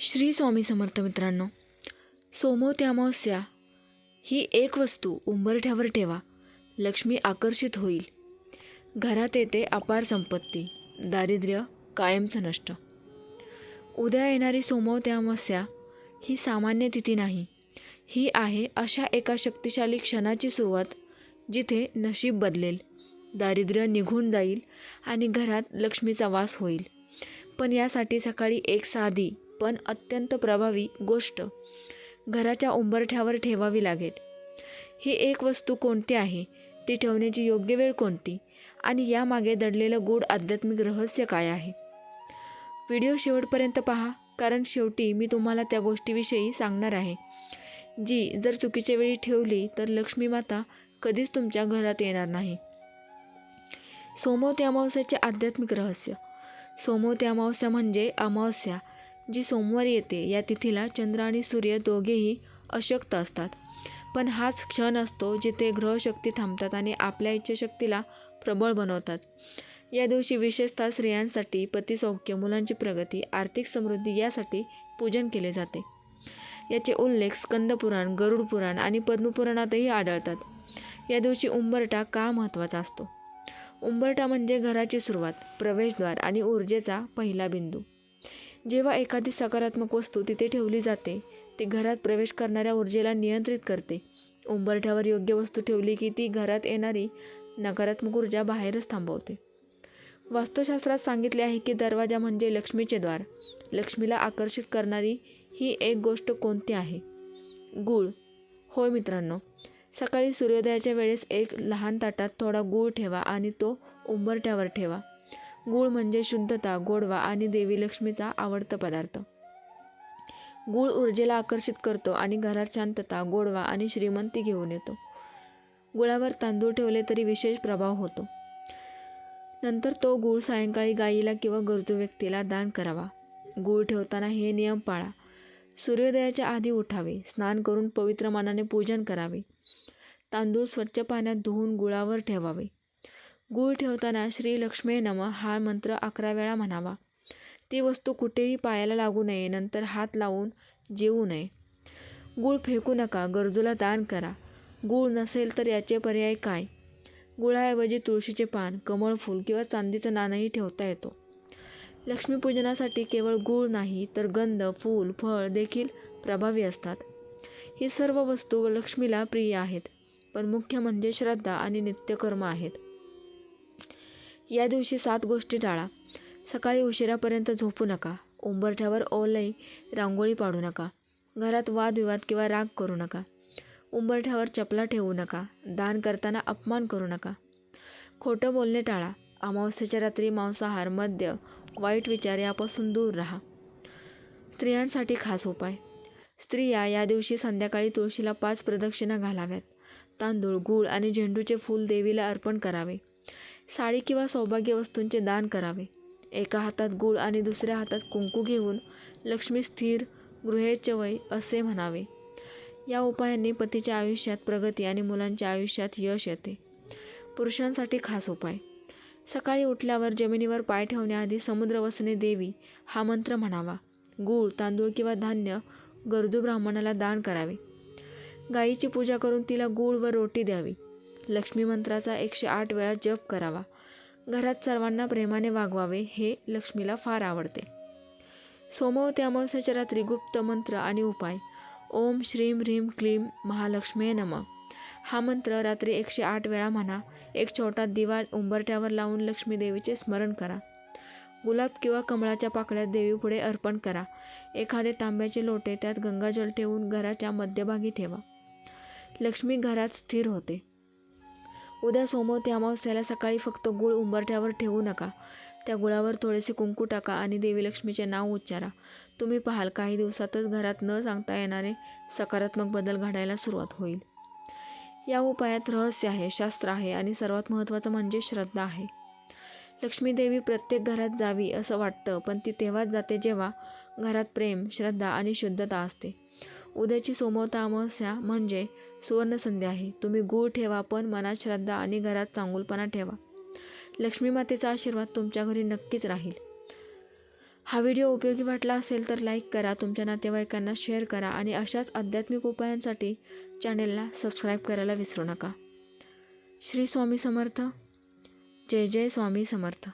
श्री स्वामी समर्थ मित्रांनो सोमवती अमावस्या ही एक वस्तू उंबरठ्यावर ठेवा लक्ष्मी आकर्षित होईल. घरात येते अपार संपत्ती दारिद्र्य कायमचं नष्ट. उद्या येणारी सोमवती अमावस्या ही सामान्य तिथी नाही ही आहे अशा एका शक्तिशाली क्षणाची सुरुवात जिथे नशीब बदलेल दारिद्र्य निघून जाईल आणि घरात लक्ष्मीचा वास होईल. पण यासाठी सकाळी एक साधी पण अत्यंत प्रभावी गोष्ट. घराच्या उंबरठ्यावर ठेवावी लागेल. ही एक वस्तू कोणती आहे? ती ठेवण्याची योग्य वेळ कोणती? आणि यामागे दडलेलं गूढ आध्यात्मिक रहस्य काय आहे? व्हिडिओ शेवटपर्यंत पहा कारण शेवटी मी तुम्हाला त्या गोष्टीविषयी सांगणार आहे. जी जर चुकीच्या वेळी ठेवली तर लक्ष्मी माता कधीच तुमच्या घरात येणार नाही. सोमवती अमावस्याचे आध्यात्मिक रहस्य. सोमवती अमावस्या म्हणजे अमावस्या. जी सोमवारी येते या तिथीला चंद्र आणि सूर्य दोघेही अशक्त असतात. पण हाच क्षण असतो जिथे ग्रहशक्ती थांबतात आणि आपल्या इच्छाशक्तीला प्रबळ बनवतात. या दिवशी विशेषतः स्त्रियांसाठी पतिसौख्य मुलांची प्रगती आर्थिक समृद्धी यासाठी पूजन केले जाते. याचे उल्लेख स्कंदपुराण गरुड पुराण आणि पद्मपुराणातही आढळतात. या दिवशी उंबरटा का महत्त्वाचा असतो? उंबरटा म्हणजे घराची सुरुवात प्रवेशद्वार आणि ऊर्जेचा पहिला बिंदू. जेव्हा एखादी सकारात्मक वस्तू तिथे ठेवली जाते ती घरात प्रवेश करणाऱ्या ऊर्जेला नियंत्रित करते. उंबरठ्यावर योग्य वस्तू ठेवली की ती घरात येणारी नकारात्मक ऊर्जा बाहेरच थांबवते. वास्तुशास्त्रात सांगितले आहे की दरवाजा म्हणजे लक्ष्मीचे द्वार. लक्ष्मीला आकर्षित करणारी ही एक गोष्ट कोणती आहे? गूळ. होय मित्रांनो सकाळी सूर्योदयाच्या वेळेस एक लहान ताटात थोडा गूळ ठेवा आणि तो उंबरठ्यावर ठेवा. गूळ म्हणजे शुद्धता गोडवा आणि देवी लक्ष्मीचा आवडता पदार्थ. गूळ ऊर्जेला आकर्षित करतो आणि घरात शांतता गोडवा आणि श्रीमंती घेऊन येतो. गुळावर तांदूळ ठेवले तरी विशेष प्रभाव होतो. नंतर तो गूळ सायंकाळी गाईला किंवा गरजू व्यक्तीला दान करावा. गूळ ठेवताना हे नियम पाळा. सूर्योदयाच्या आधी उठावे. स्नान करून पवित्र मानाने पूजन करावे. तांदूळ स्वच्छ पाण्यात धुवून गुळावर ठेवावे. गूळ ठेवताना श्री लक्ष्मी नम हा मंत्र अकरा वेळा म्हणावा. ती वस्तू कुठेही पायाला लागू नये नंतर हात लावून जेवू नये. गूळ फेकू नका गरजूला दान करा. गूळ नसेल तर याचे पर्याय काय? गुळाऐवजी तुळशीचे पान कमळ फूल किंवा चांदीचं नाणंही ठेवता येतो. लक्ष्मीपूजनासाठी केवळ गूळ नाही तर गंध फूल फळ देखील प्रभावी असतात. ही सर्व वस्तू लक्ष्मीला प्रिय आहेत पण मुख्य म्हणजे श्रद्धा आणि नित्यकर्म आहेत. या दिवशी सात गोष्टी टाळा. सकाळी उशिरापर्यंत झोपू नका. उंबरठ्यावर ओलई रांगोळी पाडू नका. घरात वादविवाद किंवा राग करू नका. उंबरठ्यावर चपला ठेवू नका. दान करताना अपमान करू नका. खोटं बोलणे टाळा. अमावस्येच्या रात्री मांसाहार मद्य वाईट विचार यापासून दूर राहा. स्त्रियांसाठी खास उपाय. स्त्रिया या दिवशी संध्याकाळी तुळशीला पाच प्रदक्षिणा घालाव्यात. तांदूळ गूळ आणि झेंडूचे फूल देवीला अर्पण करावे. साडी किंवा सौभाग्य वस्तूंचे दान करावे. एका हातात गूळ आणि दुसऱ्या हातात कुंकू घेऊन लक्ष्मी स्थिर गृहेचे असे म्हणावे. या उपायांनी पतीच्या आयुष्यात प्रगती आणि मुलांच्या आयुष्यात यश येते. पुरुषांसाठी खास उपाय. सकाळी उठल्यावर जमिनीवर पाय ठेवण्याआधी समुद्र वसने देवी हा मंत्र म्हणावा. गूळ तांदूळ किंवा धान्य गरजू ब्राह्मणाला दान करावे. गायीची पूजा करून तिला गूळ व रोटी द्यावी. लक्ष्मी मंत्राचा एकशे आठ वेळा जप करावा. घरात सर्वांना प्रेमाने वागवावे हे लक्ष्मीला फार आवडते. सोमवती अमावस्याच्या रात्री गुप्त मंत्र आणि उपाय. ओम श्रीम ह्रीम क्लीम महालक्ष्मी नम. हा मंत्र रात्री एकशे आठ वेळा म्हणा. एक छोटा दिवा उंबरठ्यावर लावून लक्ष्मी देवीचे स्मरण करा. गुलाब किंवा कमळाच्या पाकळ्यात देवीपुढे अर्पण करा. एखादे तांब्याचे लोटे त्यात गंगाजल ठेवून घराच्या मध्यभागी ठेवा. लक्ष्मी घरात स्थिर होते. उद्या सोमवती अमावस्याला सकाळी फक्त गुळ उंबरठ्यावर ठेवू नका. त्या गुळावर थोडेसे कुंकू टाका आणि देवी लक्ष्मीचे नाव उच्चारा. तुम्ही पाहाल काही दिवसातच घरात न सांगता येणारे सकारात्मक बदल घडायला सुरुवात होईल. या उपायात रहस्य आहे शास्त्र आहे आणि सर्वात महत्त्वाचं म्हणजे श्रद्धा आहे. लक्ष्मी देवी प्रत्येक घरात जावी असं वाटतं पण ती तेव्हाच जाते जेव्हा घरात प्रेम श्रद्धा आणि शुद्धता असते. उद्याची सोमवता अमावस्या म्हणजे सुवर्णसंध्या आहे. तुम्ही गूळ ठेवा पण मनात श्रद्धा आणि घरात चांगुलपणा ठेवा. लक्ष्मी मातेचा आशीर्वाद तुमच्या घरी नक्कीच राहील. हा व्हिडिओ उपयोगी वाटला असेल तर लाईक करा तुमच्या नातेवाईकांना शेअर करा आणि अशाच आध्यात्मिक उपायांसाठी चॅनेलला सबस्क्राईब करायला विसरू नका. श्री स्वामी समर्थ. जय जय स्वामी समर्थ.